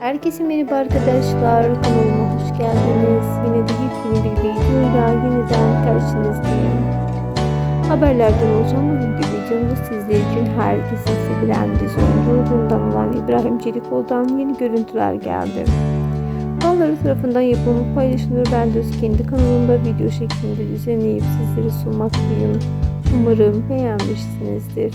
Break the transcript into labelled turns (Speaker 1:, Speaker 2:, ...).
Speaker 1: Herkese merhaba arkadaşlar. Kanalıma hoş geldiniz. Yine de yepyeni bir videoyla yeniden karşınızdayım. Haberlerden olacağım bugünkü videomda sizler için herkesin sevilen dizi oyunculuğundan olan İbrahim Çelikoğlu'dan yeni görüntüler geldi. Bağları tarafından yapımı paylaşılıyor. Ben de kendi kanalımda video şeklinde düzenleyip sizlere sunmaktayım. Umarım beğenmişsinizdir.